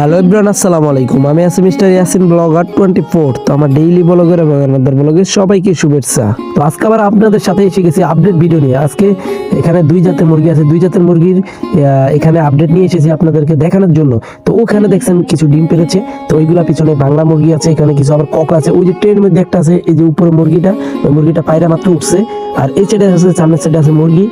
Hello Ibran আসসালামু আলাইকুম। আমি আছি mister Yasin blogger twenty four. তো আমার ডেইলি ব্লগের এবং আমাদের ব্লগের সবাইকে শুভেচ্ছা। তো আজকে আবার আপনাদের সাথে এসে গেছি আপডেট ভিডিও নিয়ে। আজকে এখানে দুই জাতের মুরগি আছে। দুই জাতের মুরগির এখানে আপডেট নিয়ে এসেছি আপনাদেরকে দেখানোর জন্য। তো ওখানে দেখছেন কিছু ডিম পেরেছে। তো ওইগুলা পিছনে বাংলা মুরগি আছে, এখানে কিছু আবার কক আছে। ওই যে ট্রেনের মধ্যে একটা আছে, এই যে উপরে মুরগিটা। মুরগিটা পায়রা মাত্র উঠছে। আর এই সাইডে আছে, সামনের সাইডে আছে মুরগি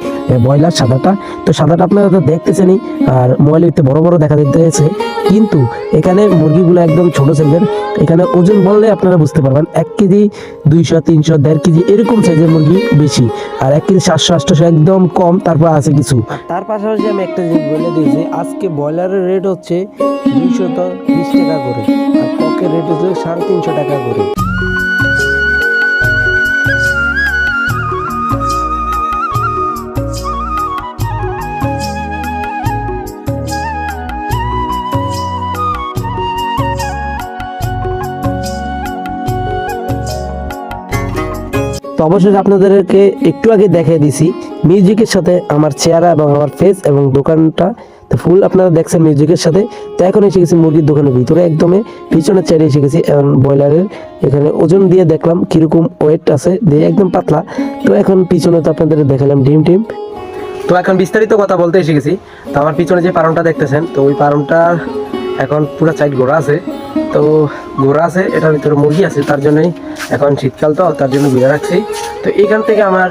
ব্রয়লার সাদাটা। তো সাদাটা আপনারা তো দেখতেছেনই, আর মোবাইলে বড় বড় দেখা দিতেছে কিন্তু এখানে মুরগিগুলো একদম ছোট সাইজের এখানে ওজন বললে আপনারা বুঝতে পারবেন, এক কেজি দুইশো, তিনশো, দেড় কেজি এরকম সাইজের মুরগি বেশি। আর এক কেজি সাতশো আটশো একদম কম, তারপর আছে কিছু। তার পাশাপাশি আমি একটা জিনিস বলে দিয়েছি আজকে ব্রয়লারের রেট হচ্ছে দুইশত বিশ টাকা করে, আর ককের রেট হচ্ছে সাড়ে তিনশো টাকা করে। তো অবশ্যই আপনাদেরকে একটু আগে দেখিয়ে দিছি মিউজিকের সাথে আমার চেহারা এবং আমার ফেস এবং দোকানটা। তো ফুল আপনারা দেখছেন মিউজিকের সাথে। তো এখন এসে গেছি মুরগির দোকানের ভিতরে একদমই। পিছনের চেয়ারে এসে গেছি এখন ব্রয়লারের। এখানে ওজন দিয়ে দেখলাম কীরকম ওয়েট আছে। দিয়ে একদম পাতলা। তো এখন পিছনে তো আপনাদের দেখালাম ডিম টিম। তো এখন বিস্তারিত কথা বলতে এসে গেছি। তো আমার পিছনে যে পারনটা দেখতেছেন, তো ওই পারনটার এখন পুরো সাইড ঘোরা আছে। তো ঘোরা আছে, এটার ভিতরে মুরগি আছে, তার জন্যই এখন শীতকাল তো, তার জন্য ঘুরে রাখছি। তো এইখান থেকে আমার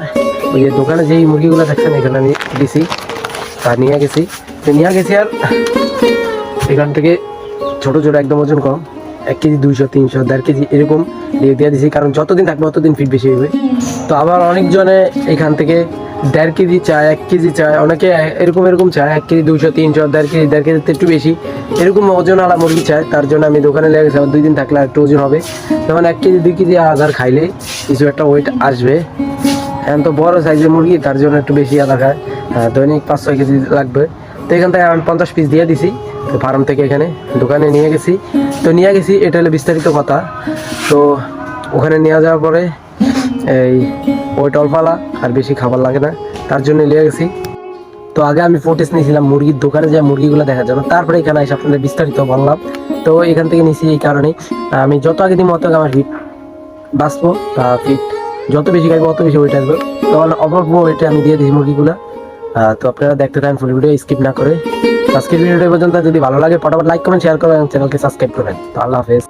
ওই যে দোকানে যেই মুরগিগুলো দেখছেন, এখানে আমি দিছি, তা নিয়ে গেছি। তো নিয়ে গেছি আর এখান থেকে ছোটো ছোটো, একদম ওজন কম। এক কেজি দুইশো, তিনশো, দেড় কেজি এরকম দিয়ে দিয়ে দিছি, কারণ যতদিন থাকবে ততদিন ফিট বেশি হবে তো আবার অনেকজনে এখান থেকে দেড় কেজি চায়, এক কেজি চায়, অনেকে এরকম এরকম চায়, এক কেজি দুইশো, তিনশো, দেড় কেজি, দেড় কেজিতে একটু বেশি। এরকম ওজন আলা মুরগি চায়, তার জন্য আমি দোকানে লেগে গেছি দুই দিন থাকলে একটু ওজন হবে। তখন এক কেজি, দুই কেজি আধার খাইলে কিছু একটা ওয়েট আসবে। এখন তো বড় সাইজের মুরগি, তার জন্য একটু বেশি আদা খায়। দৈনিক পাঁচ, ছয় কেজি লাগবে। তো এখান থেকে আমি পঞ্চাশ পিস দিয়ে দিছি। তো ফার্ম থেকে এখানে দোকানে নিয়ে গেছি। তো নিয়ে গেছি, এটা হলো বিস্তারিত কথা। তো ওখানে নিয়ে যাওয়ার পরে এই ওই টলপালা আর বেশি খাবার লাগে না, তার জন্য নিয়ে গেছি। তো আগে আমি ফুটেজ নিয়েছিলাম মুরগির দোকানে যে মুরগিগুলো দেখার জন্য। তারপরে এখানে এসে আপনাদের বিস্তারিত বললাম। তো এখান থেকে নিয়েছি এই কারণেই। আমি যত আগে দিন মতো আমার ফিট বাঁচবো ফিট যত বেশি খাইবো, অত বেশি ওইটা আসবে। তখন অল্প ওইটা আমি দিয়ে দিই মুরগিগুলো। তো আপনারা দেখতে থাকেন ফুল ভিডিও স্কিপ না করে। আজকের ভিডিওটা পর্যন্ত। যদি ভালো লাগে, ফটাফট লাইক কমেন্ট শেয়ার করবেন চ্যানেলকে সাবস্ক্রাইব করবেন। তো আল্লাহ হাফেজ।